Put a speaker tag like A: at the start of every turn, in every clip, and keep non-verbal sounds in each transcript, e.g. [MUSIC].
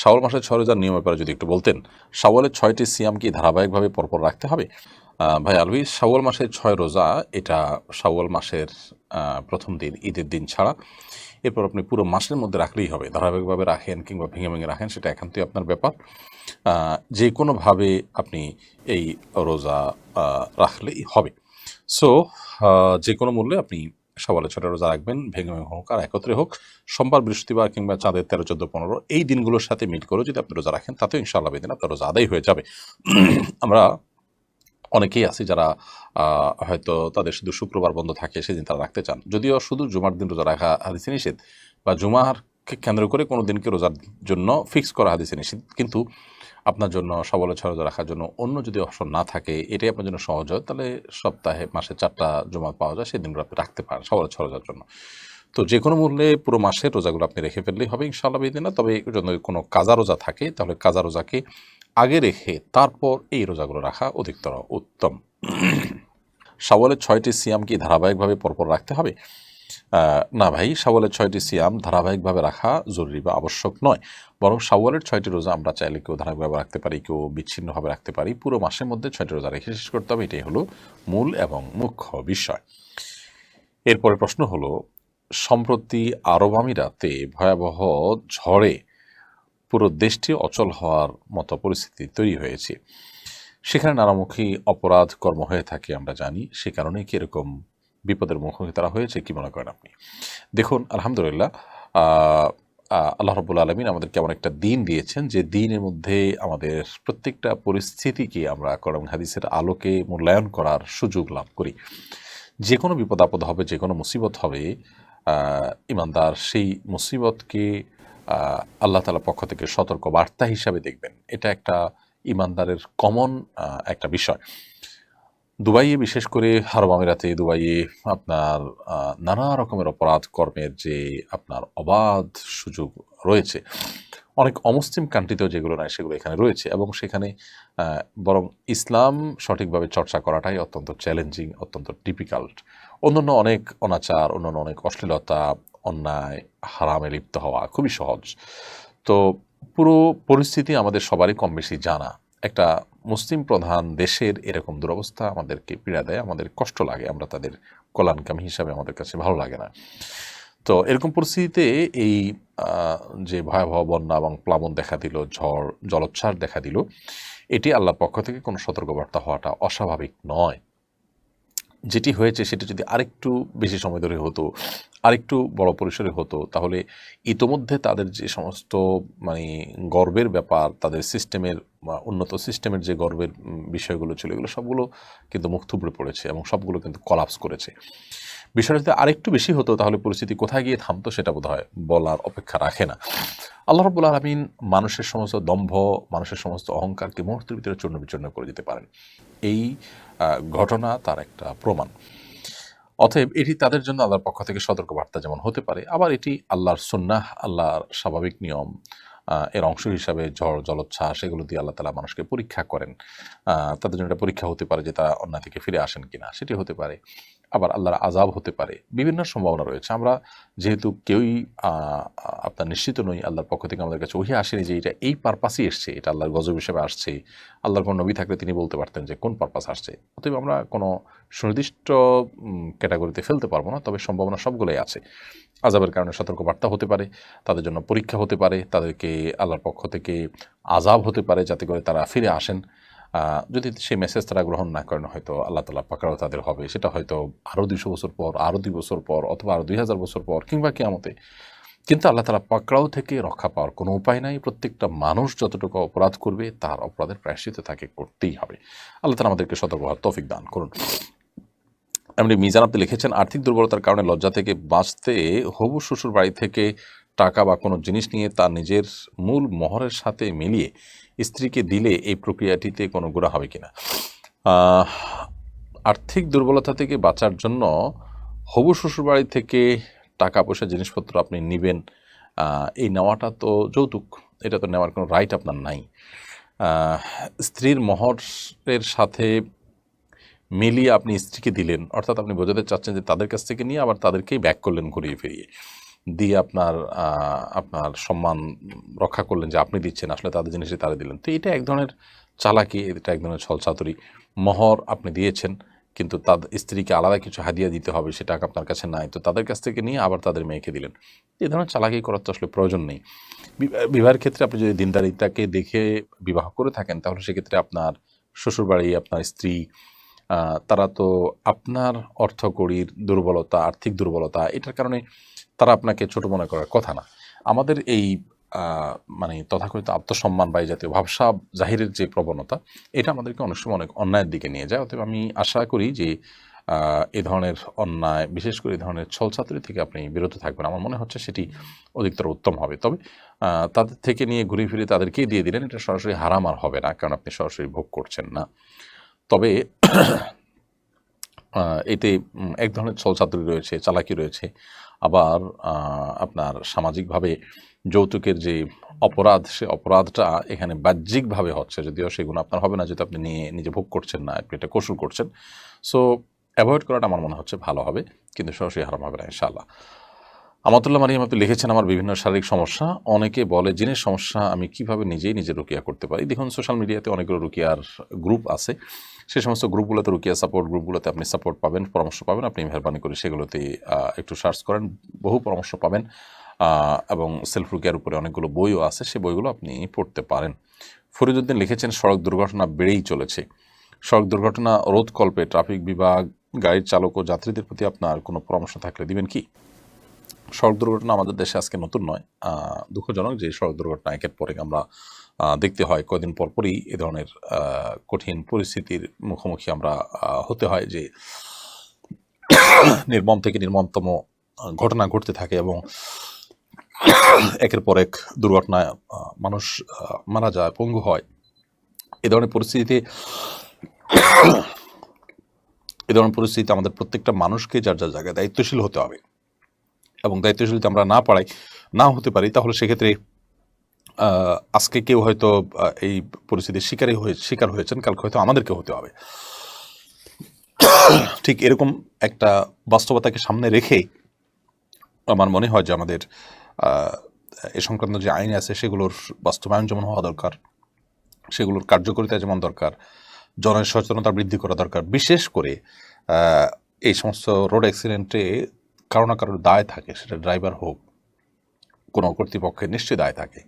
A: শাওয়াল মাসের ছয় রোজার নিয়ম ব্যাপারে যদি একটু বলতেন, শাওয়ালের ছয়টি সিয়াম কি ধারাবাহিকভাবে পরপর রাখতে হবে? ভাই আলভি, শাওয়াল মাসের ছয় রোজা, এটা শাওয়াল মাসের প্রথম দিন, ঈদের দিন ছাড়া। এরপর আপনি পুরো মাসের মধ্যে রাখলেই হবে, ধারাবাহিকভাবে রাখেন কিংবা ভেঙে ভেঙে রাখেন, সেটা একান্তই আপনার ব্যাপার। যে কোনোভাবে আপনি এই রোজা রাখলেই হবে। সো যে কোনো মূল্যে আপনি সকালে ছটা রোজা রাখবেন, ভেঙে ভেঙে হোক আর একত্রে হোক। সোমবার, বৃহস্পতিবার কিংবা চাঁদের তেরো, চোদ্দ, পনেরো, এই দিনগুলোর সাথে মিট করে যদি আপনি রোজা রাখেন, তাতেও ইনশাআল্লাহ বেদিন আপনার রোজা আদায় হয়ে যাবে। আমরা অনেকেই আছি যারা হয়তো তাদের শুধু শুক্রবার বন্ধ থাকে, সেদিন তারা রাখতে চান। যদিও শুধু জুমার দিন রোজা রাখা হাদিসে নিষেধ বা জুমারকে কেন্দ্র করে কোনো দিনকে রোজার জন্য ফিক্স করা হাদিসে নিষেধ। কিন্তু আপনার জন্য সবলে ছয় রাখার জন্য অন্য যদি অপশন না থাকে, এটাই আপনার জন্য সহজ হয়, তাহলে সপ্তাহে মাসে চারটা জমা পাওয়া যায় সেই দিনগুলো আপনি রাখতে পারেন সবলে রোজার জন্য। তো যে কোনো মূল্যে পুরো মাসের রোজাগুলো আপনি রেখে ফেললেই হবে ইনশাআল্লাহ বেদিন না তবে যদি কোনো কাজা রোজা থাকে, তাহলে কাজা রোজাকে আগে রেখে তারপর এই রোজাগুলো রাখা অধিকতর উত্তম। [CLEARS THROAT] শাওয়ালের ছয়টি সিয়াম কি ধারাবাহিকভাবে পরপর রাখতে হবে। না ভাই, শাওয়ালের ছয়টি সিয়াম ধারাবাহিকভাবে রাখা জরুরি বা আবশ্যক নয়। বরং শাওয়ালের ছয়টি রোজা আমরা চাইলে কেউ ধারাবাহিকভাবে রাখতে পারি, কেউ বিচ্ছিন্নভাবে রাখতে পারি। পুরো মাসের মধ্যে ছয়টি রোজা রেখে শেষ করতে হবে, এটাই হলো মূল এবং মুখ্য বিষয়। এরপরে প্রশ্ন হলো, সম্প্রতি আরব আমিরাতে ভয়াবহ ঝড়ে পুরো দেশটি অচল হওয়ার মতো পরিস্থিতি তৈরি হয়েছে। সেখানে নানামুখী অপরাধ কর্ম হয়ে থাকে, আমরা জানি। সে কারণে কি এরকম বিপদের মুখোমুখি তারা হয়েছে, কি মনে করেন আপনি? দেখুন, আলহামদুলিল্লাহ আল্লাহ রবুল আলমিন আমাদের কেমন একটা দিন দিয়েছেন, যে দিনের মধ্যে আমাদের প্রত্যেকটা পরিস্থিতিকে আমরা করম হাদিসের আলোকে মূল্যায়ন করার সুযোগ লাভ করি। যে কোনো বিপদ আপদ হবে যে কোনো মুসিবত হবে ইমানদার সেই মুসিবতকে আল্লাহ তালার পক্ষ থেকে সতর্ক বার্তা হিসাবে দেখবেন। এটা একটা ইমানদারের কমন একটা বিষয়। দুবাইয়ে, বিশেষ করে আরব আমিরাতে দুবাইয়ে আপনার নানা রকমের অপরাধ কর্মের যে আপনার অবাধ সুযোগ রয়েছে, অনেক অমুসলিম কান্ট্রিতেও যেগুলো নয় সেগুলো এখানে রয়েছে এবং সেখানে বরং ইসলাম সঠিকভাবে চর্চা করাটাই অত্যন্ত চ্যালেঞ্জিং, অত্যন্ত ডিফিকাল্ট। অন্যান্য অনেক অনাচার, অন্যান্য অনেক অশ্লীলতা, অন্যায়, হারামে লিপ্ত হওয়া খুবই সহজ। তো পুরো পরিস্থিতি আমাদের সবারই কম বেশি জানা। একটা মুসলিম প্রধান দেশের এরকম দুরবস্থা আমাদেরকে পীড়া দেয়, আমাদের কষ্ট লাগে, আমরা তাদের কল্যাণকামী হিসাবে আমাদের কাছে ভালো লাগে না। তো এরকম পরিস্থিতিতে এই যে ভয়াবহ বন্যা এবং প্লাবন দেখা দিল, ঝড়, জলোচ্ছ্বাস দেখা দিল, এটি আল্লাহর পক্ষ থেকে কোনো সতর্কবার্তা হওয়াটা অস্বাভাবিক নয়। যেটি হয়েছে সেটা যদি আরেকটু বেশি সময় ধরে হতো, আরেকটু বড় পরিসরে হতো, তাহলে ইতোমধ্যে তাদের যে সমস্ত মানে গর্বের ব্যাপার, তাদের সিস্টেমের উন্নত সিস্টেমের যে গর্বের বিষয়গুলো ছিল, এগুলো সবগুলো কিন্তু মুখ থুবড়ে পড়েছে এবং সবগুলো কিন্তু কলাপস করেছে। বিষয়টা যদি আরেকটু বেশি হতো, তাহলে পরিস্থিতি কোথায় গিয়ে থামতো সেটা বোধ হয় বলার অপেক্ষা রাখে না। আল্লাহ রবুল আলমিন মানুষের সমস্ত দম্ভ, মানুষের সমস্ত অহংকারকে মুহূর্তের ভিতরে চূর্ণ বিচূর্ণ করে দিতে পারেন। এই ঘটনা তার একটা প্রমাণ। অতএব এটি তাদের জন্য আল্লাহর পক্ষ থেকে সতর্কবার্তা যেমন হতে পারে, আবার এটি আল্লাহর সুন্নাহ, আল্লাহর স্বাভাবিক নিয়ম এর অংশ হিসাবে ঝড়, জলোচ্ছ্বাস এগুলো দিয়ে আল্লাহ তালা মানুষকে পরীক্ষা করেন। তাদের জন্য একটা পরীক্ষা হতে পারে যে তারা অন্যায় থেকে ফিরে আসেন কিনা, সেটি হতে পারে। আবার আল্লাহর আজাব হতে পারে। বিভিন্ন সম্ভাবনা রয়েছে। আমরা যেহেতু কেউই আপনার নিশ্চিত নই, আল্লাহর পক্ষ থেকে আমাদের কাছে ওহি আসেনি যে এটা এই পারপাসই এসছে, এটা আল্লাহর গজব হিসেবে আসছে। আল্লাহর কোনো নবী থাকলে তিনি বলতে পারতেন যে কোন পারপাস আসছে। অতএব আমরা কোনো সুনির্দিষ্ট ক্যাটাগরিতে ফেলতে পারব না, তবে সম্ভাবনা সবগুলোই আছে। আজাবের কারণে সতর্কবার্তা হতে পারে, তাদের জন্য পরীক্ষা হতে পারে, তাদেরকে আল্লাহর পক্ষ থেকে আজাব হতে পারে, যাতে করে তারা ফিরে আসেন। যদি সেই মেসেজ তারা গ্রহণ না করেন, হয়তো আল্লাহ তালা পাকড়াও তাদের হবে। সেটা হয়তো আরও দুইশো বছর পর আরও দুই বছর পর অথবা আরও দুই হাজার বছর পর কিংবা কেমতে কিন্তু আল্লাহ তালা পাকড়াও থেকে রক্ষা পাওয়ার কোনো উপায় নাই। প্রত্যেকটা মানুষ যতটুকু অপরাধ করবে, তার অপরাধের প্রায়শ্চিত তাকে করতেই হবে। আল্লাহ তালা আমাদেরকে সতর্ক হওয়ার তফিক দান করুন। এমনি মিজান আপনি লিখেছেন, আর্থিক দুর্বলতার কারণে লজ্জা থেকে বাঁচতে হবু শ্বশুর বাড়ি থেকে টাকা বা কোনো জিনিস নিয়ে তার নিজের মূল মহরের সাথে মিলিয়ে স্ত্রীকে দিলে এই প্রক্রিয়াটিতে কোনো গুণা হবে কিনা? আর্থিক দুর্বলতা থেকে বাঁচার জন্য হবু শ্বশুরবাড়ি থেকে টাকা পয়সা জিনিসপত্র আপনি নেবেন এই নেওয়াটা তো যৌতুক। এটা তো নেওয়ার কোনো রাইট আপনার নাই। স্ত্রীর মহরের সাথে মিলিয়ে আপনি স্ত্রীকে দিলেন, অর্থাৎ আপনি বোঝাতে চাচ্ছেন যে তাদের কাছ থেকে নিয়ে আবার তাদেরকেই ব্যাক করলেন ঘুরিয়ে ফিরিয়ে। দিয়ে আপনার আপনার সম্মান রক্ষা করলেন যে আপনি দিচ্ছেন, আসলে তাদের জিনিসই তারা দিলেন। তো এটা এক ধরনের চালাকি, এটা এক ধরনের ছলচাতুরি মহর আপনি দিয়েছেন, কিন্তু তাদের স্ত্রীকে আলাদা কিছু হাদিয়া দিতে হবে সেটা আপনার কাছে নাই। তো তাদের কাছ থেকে নিয়ে আবার তাদের মেয়েকে দিলেন। এই ধরনের চালাকি করার তো আসলে প্রয়োজন নেই। বিবাহ- বিবাহের ক্ষেত্রে আপনি যদি দিনদারিতাকে দেখে বিবাহ করে থাকেন, তাহলে সেক্ষেত্রে আপনার শ্বশুরবাড়ি, আপনার স্ত্রী তারা তো আপনার অর্থকড়ির দুর্বলতা, আর্থিক দুর্বলতা, এটার কারণে তারা আপনাকে ছোট মনে করার কথা না। আমাদের এই মানে তথাকথিত আত্মসম্মান বা এই জাতীয় ভাবসাব জাহিরের যে প্রবণতা, এটা আমাদেরকে অনেক সময় অনেক অন্যায়ের দিকে নিয়ে যায়। অতএব আমি আশা করি যে এ ধরনের অন্যায়, বিশেষ করে এই ধরনের ছলছাত্রী থেকে আপনি বিরত থাকবেন। আমার মনে হচ্ছে সেটি অধিকতর উত্তম হবে। তবে তাদের থেকে নিয়ে ঘুরে ফিরে তাদেরকেই দিয়ে দিলেন, এটা সরাসরি হারাম আর হবে না, কারণ আপনি সরাসরি ভোগ করছেন না। তবে এতে এক ধরনের ছলচাতুরি রয়েছে, চালাকি রয়েছে। আবার আপনার সামাজিকভাবে যৌতুকের যে অপরাধ, সে অপরাধটা এখানে বাহ্যিকভাবে হচ্ছে, যদিও সেগুলো আপনার হবে না, যেহেতু আপনি নিয়ে, নিজে ভোগ করছেন না, আপনি এটা কৌশল করছেন। সো অ্যাভয়েড করাটা আমার মনে হচ্ছে ভালো হবে, কিন্তু সরাসরি হারাম হবে না, ইনশাআল্লাহ। আমাতুল্লাহ মারিয়াম আপনি লিখেছেন আমার বিভিন্ন শারীরিক সমস্যা। অনেকে বলে, জিনের সমস্যা আমি কীভাবে নিজেই নিজে রুকিয়া করতে পারি? দেখুন, সোশ্যাল মিডিয়াতে অনেকগুলো রুকিয়ার গ্রুপ আছে। সেই সমস্ত গ্রুপগুলোতে রুকিয়া সাপোর্ট, গ্রুপগুলোতে আপনি সাপোর্ট পাবেন, পরামর্শ পাবেন, আপনি মেহরবানি করে সেগুলোতে একটু সার্চ করেন, বহু পরামর্শ পাবেন এবং সেলফ রুকিয়ার উপরে অনেকগুলো বইও আছে সেই বইগুলো আপনি পড়তে পারেন। ফরিদুদ্দিন লিখেছেন, সড়ক দুর্ঘটনা বেড়েই চলেছে। সড়ক দুর্ঘটনা, রোধকল্পে, ট্রাফিক বিভাগ, গাড়ির চালক ও যাত্রীদের প্রতি আপনার কোনো পরামর্শ থাকলে দিবেন কি? সড়ক দুর্ঘটনা আমাদের দেশে আজকে নতুন নয়। দুঃখজনক যে সড়ক দুর্ঘটনা একের পরে আমরা দেখতে হয়। কয়দিন পর পরই এ ধরনের কঠিন পরিস্থিতির মুখোমুখি আমরা হতে হয় যে নির্মম থেকে নির্মমতম ঘটনা ঘটতে থাকে এবং একের পর এক দুর্ঘটনায় মানুষ মারা যায়, পঙ্গু হয়। এ ধরনের পরিস্থিতিতে, এ ধরনের পরিস্থিতিতে আমাদের প্রত্যেকটা মানুষকে যার যার জায়গায় দায়িত্বশীল হতে হবে। এবং দায়িত্বশীল যদি আমরা না পারাই না হতে পারি, তাহলে সেক্ষেত্রে আজকে কেউ হয়তো এই পরিস্থিতির শিকারই হয়ে, শিকার হয়েছেন, কালকে হয়তো আমাদেরকে হতে হবে। ঠিক এরকম একটা বাস্তবতাকে সামনে রেখে আমার মনে হয় যে আমাদের এ সংক্রান্ত যে আইন আছে, সেগুলোর বাস্তবায়ন যেমন হওয়া দরকার, সেগুলোর কার্যকারিতা যেমন দরকার জনের সচেতনতা বৃদ্ধি করা দরকার, বিশেষ করে এই সমস্ত রোড অ্যাক্সিডেন্টে কারও না কারোর দায় থাকে, সেটা ড্রাইভার হোক, কোনো কর্তৃপক্ষের নিশ্চয়ই দায় থাকে।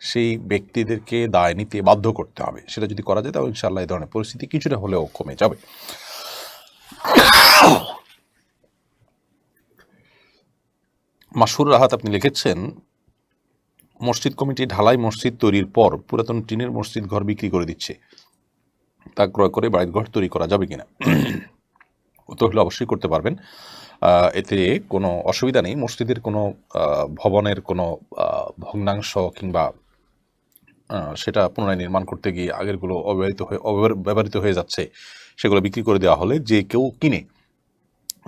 A: সেই ব্যক্তিদেরকে দায় নিতে বাধ্য করতে হবে। সেটা যদি করা যায়, তাহলে ইনশাআল্লাহ এই ধরনের পরিস্থিতি কিছুটা হলেও কমে যাবে। মাসুর রাহাত আপনি লিখেছেন, মসজিদ কমিটি ঢালাই মসজিদ তৈরির পর পুরাতন টিনের মসজিদ ঘর বিক্রি করে দিচ্ছে। তা ক্রয় করে বাড়ির ঘর তৈরি করা যাবে কিনা? উত্তর হলে অবশ্যই করতে পারবেন। এতে কোনো অসুবিধা নেই। মসজিদের কোনো ভবনের কোনো ভগ্নাংশ কিংবা সেটা পুনরায় নির্মাণ করতে গিয়ে আগেরগুলো অব্যবহৃত হয়ে ব্যবহৃত হয়ে যাচ্ছে, সেগুলো বিক্রি করে দেওয়া হলে যে কেউ কিনে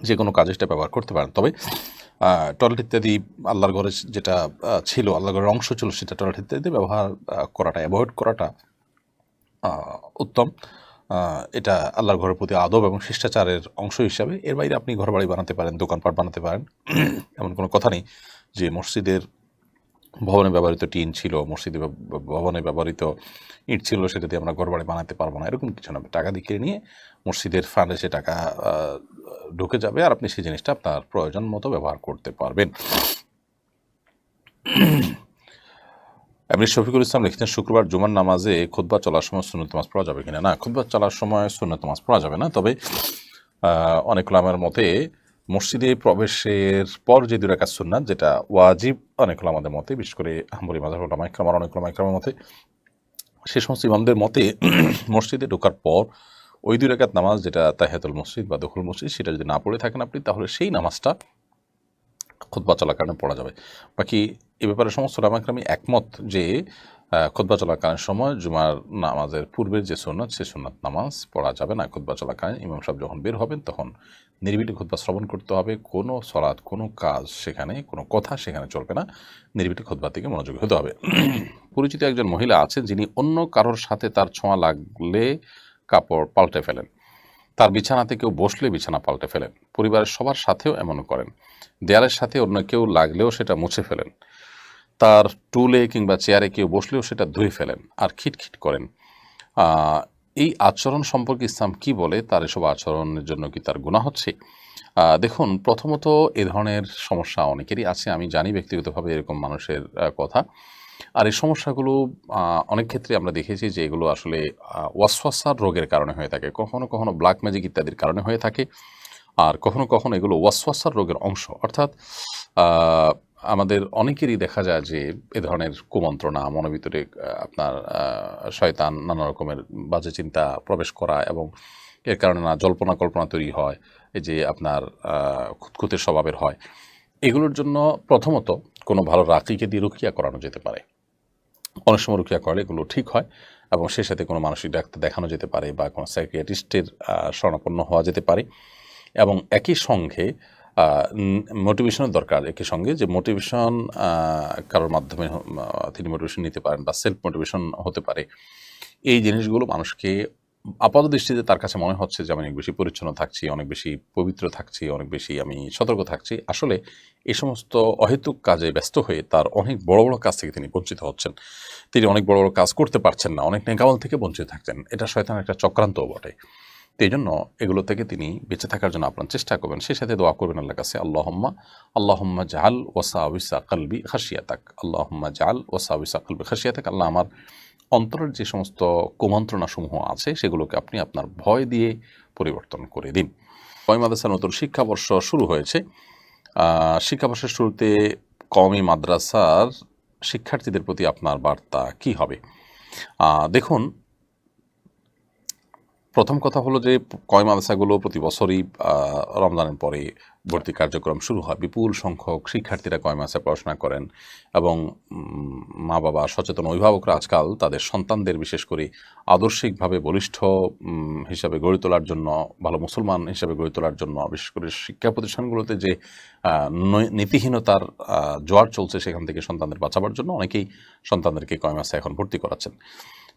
A: যে কোনো কাজে সেটা ব্যবহার করতে পারেন। তবে টয়লেট ইত্যাদি আল্লাহর ঘরে যেটা ছিল, আল্লাহর ঘরের অংশ ছিল, সেটা টয়লেট ইত্যাদি ব্যবহার করাটা অ্যাভয়েড করাটা উত্তম। এটা আল্লাহর ঘরের প্রতি আদব এবং শিষ্টাচারের অংশ হিসাবে এর বাইরে আপনি ঘর বাড়ি বানাতে পারেন, দোকানপাট বানাতে পারেন। [CLEARS THROAT] এমন কোনো কথা নেই যে মসজিদের ভবনে ব্যবহৃত টিন ছিল, মসজিদে ভবনে ব্যবহৃত ইট ছিল, সেটা দিয়ে আমরা ঘর বাড়ি বানাতে পারব না। এরকম কিছু না। টাকা দিয়ে নিয়ে মসজিদের ফান্ডে সে টাকা ঢুকে যাবে আর আপনি সেই জিনিসটা আপনার প্রয়োজন মতো ব্যবহার করতে পারবেন। [CLEARS THROAT] এমনি শফিকুল ইসলাম লিখেছেন, শুক্রবার জুমার নামাজে খুতবা চলার সময় সুন্নত নামাজ পড়া যাবে কিনা? না, খুতবা চলার সময় সুন্নত নামাজ পড়া যাবে না, তবে অনেক ওলামার মতে মসজিদে প্রবেশের পর যে দুই রাকাত সুন্নাত, যেটা ওয়াজিব, অনেক ওলামাদের মতে, বিশেষ করে ওলামা ইকরাম আর অনেক ওলামা ইকরামের মতে, সে সমস্ত ইমামদের মতে [CLEARS THROAT] মসজিদে ঢোকার পর ওই দুই রাকাত নামাজ, যেটা তাহেতুল মসজিদ বা দখল মসজিদ, সেটা যদি না পড়ে থাকেন আপনি, তাহলে সেই নামাজটা খুতবা চলাকালীন পড়া যাবে। বাকি এ ব্যাপারে সমস্ত রামাক্রামী একমত যে খুতবা চলাকালীন সময়, জুমার নামাজের পূর্বের যে সুন্নাত, সে সুন্নাত নামাজ পড়া যাবে না। খুতবা চলাকালীন ইমাম সাহেব যখন বের হবেন, তখন নিরিবিলি খুতবা শ্রবণ করতে হবে। কোনো সলাৎ, কোনো কাজ সেখানে, কোনো কথা সেখানে চলবে না। নিরিবিলি খুতবা থেকে মনোযোগী হতে হবে। [CLEARS THROAT] পরিচিত একজন মহিলা আছেন, যিনি অন্য কারোর সাথে তার ছোঁয়া লাগলে কাপড় পাল্টে ফেলেন। তার বিছানাতে কেউ বসলে বিছানা পাল্টে ফেলেন। পরিবারের সবার সাথেও এমন করেন। দেয়ালের সাথে অন্য কেউ লাগলেও সেটা মুছে ফেলেন। তার টুলে কিংবা চেয়ারে কেউ বসলেও সেটা ধুয়ে ফেলেন আর খিটখিট করেন। এই আচরণ সম্পর্কে ইসলাম কি বলে? তার এসব আচরণের জন্য কি তার গুণা হচ্ছে? দেখুন, প্রথমত এ ধরনের সমস্যা অনেকেরই আছে। আমি জানি ব্যক্তিগতভাবে এরকম মানুষের কথা। আর এই সমস্যাগুলো অনেক ক্ষেত্রে আমরা দেখেছি যে এগুলো আসলে ওয়াসওয়াসার রোগের কারণে হয়ে থাকে। কখনো কখনো ব্ল্যাক ম্যাজিক ইত্যাদির কারণে হয়ে থাকে। আর কখনো কখনো এগুলো ওয়াসওয়াসার রোগের অংশ। অর্থাৎ আমাদের অনেকেরই দেখা যায় যে এ ধরনের কুমন্ত্রণা মনের ভিতরে আপনার শয়তান নানা রকমের বাজে চিন্তা প্রবেশ করা এবং এর কারণে না জল্পনা কল্পনা তৈরি হয় এই যে আপনার আহ, খুঁতখুঁতে স্বভাবের হয়। এগুলোর জন্য প্রথমত কোনো ভালো রাকিকে দিয়ে রুকিয়া করানো যেতে পারে। অনেক সময় রুকিয়া করলে এগুলো ঠিক হয় এবং সেই সাথে কোনো মানসিক ডাক্তার দেখানো যেতে পারে বা কোনো সাইকিয়াট্রিস্টের শরণাপন্ন হওয়া যেতে পারে এবং একই সঙ্গে মোটিভেশনের দরকার একই সঙ্গে যে মোটিভেশন কারোর মাধ্যমে তিনি মোটিভেশন নিতে পারেন বা সেলফ মোটিভেশন হতে পারে। এই জিনিসগুলো মানুষকে আপাত দৃষ্টিতে তার কাছে মনে হচ্ছে যে আমি অনেক বেশি পরিচ্ছন্ন থাকছি, অনেক বেশি পবিত্র থাকছি, অনেক বেশি আমি সতর্ক থাকছি। আসলে এই সমস্ত অহেতুক কাজে ব্যস্ত হয়ে তার অনেক বড় বড় কাজ থেকে তিনি বঞ্চিত হচ্ছেন। তিনি অনেক বড় বড় কাজ করতে পারছেন না, অনেক নেকামল থেকে বঞ্চিত থাকছেন। এটা শয়তান একটা চক্রান্তও বটে। তো এই জন্য এগুলো থেকে তিনি বেঁচে থাকার জন্য আপনার চেষ্টা করবেন। সেই সাথে দোয়া করবেন আল্লাহ কাছে, আল্লাহম্মা আল্লাহম্মা জাহাল ওসা আবিসা কালবি খাসিয়াতাক আল্লাহম্মা জাহাল ওসা আবিসা কালবি খাসিয়াতাক আল্লাহ আমার অন্তরের যে সমস্ত কুমন্ত্রণাসমূহ আছে, সেগুলোকে আপনি আপনার ভয় দিয়ে পরিবর্তন করে দিন। কয় মাদ্রাসার নতুন শিক্ষাবর্ষ শুরু হয়েছে। শিক্ষাবর্ষের শুরুতে কমি মাদ্রাসার শিক্ষার্থীদের প্রতি আপনার বার্তা কি হবে? দেখুন প্রথম কথা হলো যে কয় মাদ্রাসাগুলো প্রতি বছরই রমজানের পরে ভর্তি কার্যক্রম শুরু হয়। বিপুল সংখ্যক শিক্ষার্থীরা কয় মাসে পড়াশোনা করেন এবং মা বাবা সচেতন অভিভাবকরা আজকাল তাদের সন্তানদের বিশেষ করে আদর্শিকভাবে বলিষ্ঠ হিসাবে গড়ে তোলার জন্য, ভালো মুসলমান হিসাবে গড়ে তোলার জন্য, বিশেষ করে শিক্ষা প্রতিষ্ঠানগুলোতে যে নীতিহীনতার জোয়ার চলছে সেখান থেকে সন্তানদের বাঁচাবার জন্য অনেকেই সন্তানদেরকে কয় মাসে এখন ভর্তি করাচ্ছেন।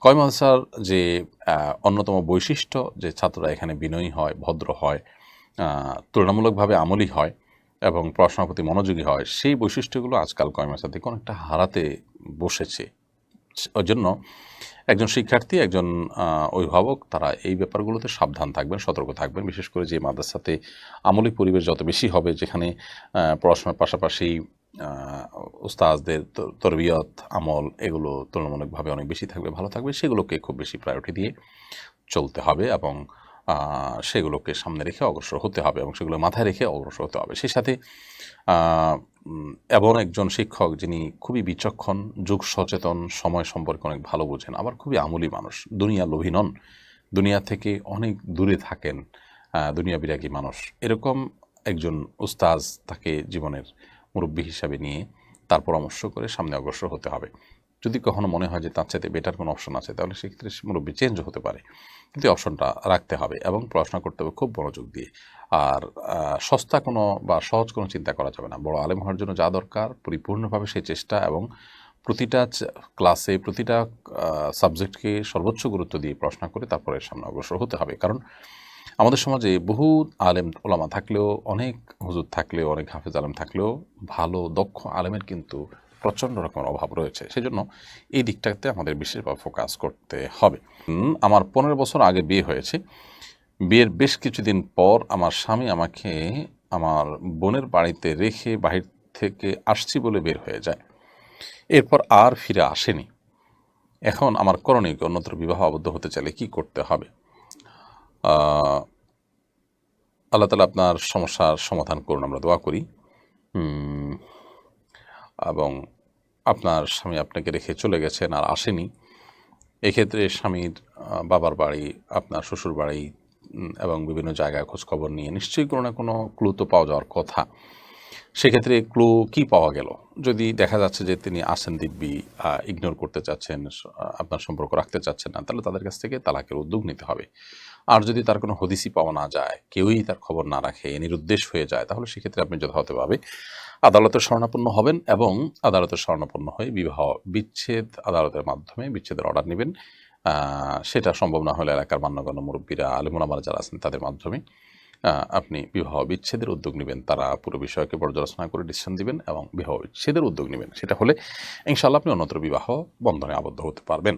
A: কয় মাদ্রাসার যে অন্যতম বৈশিষ্ট্য যে ছাত্ররা এখানে বিনয়ী হয়, ভদ্র হয় তুলনামূলকভাবে আমলি হয় এবং পড়াশোনার প্রতি মনোযোগী হয়, সেই বৈশিষ্ট্যগুলো আজকাল কয় মাদ্রাসা থেকে অনেকটা হারাতে বসেছে। ওই জন্য একজন শিক্ষার্থী, একজন অভিভাবক, তারা এই ব্যাপারগুলোতে সাবধান থাকবেন, সতর্ক থাকবেন। বিশেষ করে যে মাদ্রাসাতে আমলি পরিবেশ যত বেশি হবে, যেখানে পড়াশোনার পাশাপাশি উস্তাজদের তরবিয়ত, আমল এগুলো তুলনামূলকভাবে অনেক বেশি থাকবে, ভালো থাকবে, সেগুলোকে খুব বেশি প্রায়োরিটি দিয়ে চলতে হবে এবং সেগুলোকে সামনে রেখে অগ্রসর হতে হবে এবং সেগুলো মাথায় রেখে অগ্রসর হতে হবে। সেই সাথে এমন একজন শিক্ষক যিনি খুবই বিচক্ষণ, যুগ সচেতন, সময় সম্পর্কে অনেক ভালো বোঝেন, আবার খুবই আমলি মানুষ দুনিয়া লোভী নন, দুনিয়া থেকে অনেক দূরে থাকেন দুনিয়া বিরাগী মানুষ। এরকম একজন উস্তাজ তাকে জীবনের মুরব্বী হিসাবে নিয়ে তার পরামর্শ করে সামনে অগ্রসর হতে হবে। যদি কখনো মনে হয় যে তার চাইতে বেটার কোনো অপশন আছে, তাহলে সেক্ষেত্রে মুরব্বী চেঞ্জ হতে পারে। কিন্তু অপশনটা রাখতে হবে এবং পড়াশোনা করতে হবে খুব মনোযোগ দিয়ে। আর সস্তা কোনো বা সহজ কোনো চিন্তা করা যাবে না। বড় আলেম হওয়ার জন্য যা দরকার, পরিপূর্ণভাবে সেই চেষ্টা এবং প্রতিটা ক্লাসে প্রতিটা সাবজেক্টকে সর্বোচ্চ গুরুত্ব দিয়ে পড়াশোনা করে তারপরে সামনে অগ্রসর হতে হবে। কারণ আমাদের সমাজে বহু আলেম ওলামা থাকলেও, অনেক হুজুর থাকলেও, অনেক হাফেজ আলেম থাকলেও ভালো, দক্ষ আলেমের কিন্তু প্রচণ্ড রকমের অভাব রয়েছে। সেজন্য এই দিকটাতে আমাদের বিশেষভাবে ফোকাস করতে হবে। আমার পনেরো বছর আগে বিয়ে হয়েছে। বিয়ের বেশ কিছুদিন পর আমার স্বামী আমাকে আমার বোনের বাড়িতে রেখে বাহির থেকে আসছি বলে বের হয়ে যায়। এরপর আর ফিরে আসেনি। এখন আমার করণীয় অন্যত্র বিবাহ আবদ্ধ হতে চাইলে কি করতে হবে? আল্লাহ তালা আপনার সমস্যার সমাধান করুন, আমরা দোয়া করি। এবং আপনার স্বামী আপনাকে রেখে চলে গেছেন আর আসেনি। এক্ষেত্রে স্বামীর বাবার বাড়ি, আপনার শ্বশুর বাড়ি এবং বিভিন্ন জায়গায় খোঁজখবর নিয়ে নিশ্চয়ই কোনো না কোনো ক্লু তো পাওয়া যাওয়ার কথা। সেক্ষেত্রে ক্লু কি পাওয়া গেল? যদি দেখা যাচ্ছে যে তিনি আসেন দিব্যি ইগনোর করতে চাচ্ছেন আপনার সম্পর্ক রাখতে চাচ্ছেন না, তাহলে তাদের কাছ থেকে তালাকের উদ্যোগ নিতে হবে। আর যদি তার কোনো হদিসি পাওয়া না যায়, কেউই তার খবর না রাখে নিরুদ্দেশ হয়ে যায়, তাহলে সেক্ষেত্রে আপনি যথাযথভাবে আদালতের শরণাপন্ন হবেন এবং আদালতের শরণাপন্ন হয়ে বিবাহ বিচ্ছেদ, আদালতের মাধ্যমে বিচ্ছেদের অর্ডার নেবেন। সেটা সম্ভব না হলে এলাকার মান্যগণ্য মুরব্বীরা আলিমুলামারা যারা আছেন তাদের মাধ্যমে আপনি বিবাহ বিচ্ছেদের উদ্যোগ নেবেন। তারা পুরো বিষয়কে পর্যালোচনা করে ডিসিশন দিবেন এবং বিবাহ বিচ্ছেদের উদ্যোগ নেবেন। সেটা হলে ইনশাল্লাহ আপনি অন্যত্র বিবাহ বন্ধনে আবদ্ধ হতে পারবেন।